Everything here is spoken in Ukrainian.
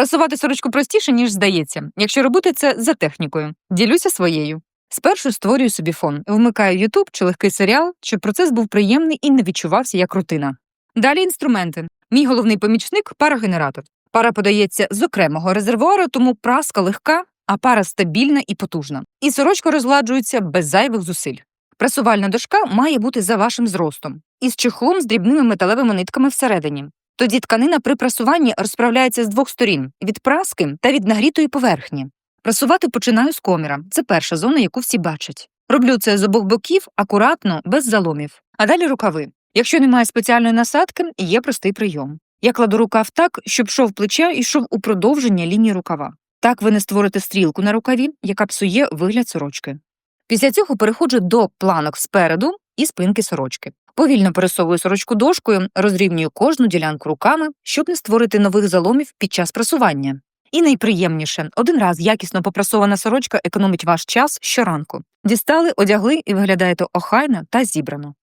Прасувати сорочку простіше, ніж здається, якщо робити це за технікою. Ділюся своєю. Спершу створюю собі фон, вмикаю YouTube чи легкий серіал, щоб процес був приємний і не відчувався як рутина. Далі інструменти. Мій головний помічник парогенератор. Пара подається з окремого резервуару, тому праска легка, а пара стабільна і потужна. І сорочка розгладжується без зайвих зусиль. Прасувальна дошка має бути за вашим зростом із чехлом з дрібними металевими нитками всередині. Тоді тканина при прасуванні розправляється з двох сторін від праски та від нагрітої поверхні. Прасувати починаю з коміра. Це перша зона, яку всі бачать. Роблю це з обох боків, акуратно, без заломів. А далі рукави. Якщо немає спеціальної насадки, є простий прийом. Я кладу рукав так, щоб шов плеча йшов у продовження лінії рукава. Так ви не створите стрілку на рукаві, яка псує вигляд сорочки. Після цього переходжу до планок спереду і спинки сорочки. Повільно пересовую сорочку дошкою, розрівнюю кожну ділянку руками, щоб не створити нових заломів під час прасування. І найприємніше один раз якісно попрасована сорочка економить ваш час щоранку. Дістали, одягли і виглядаєте охайно та зібрано.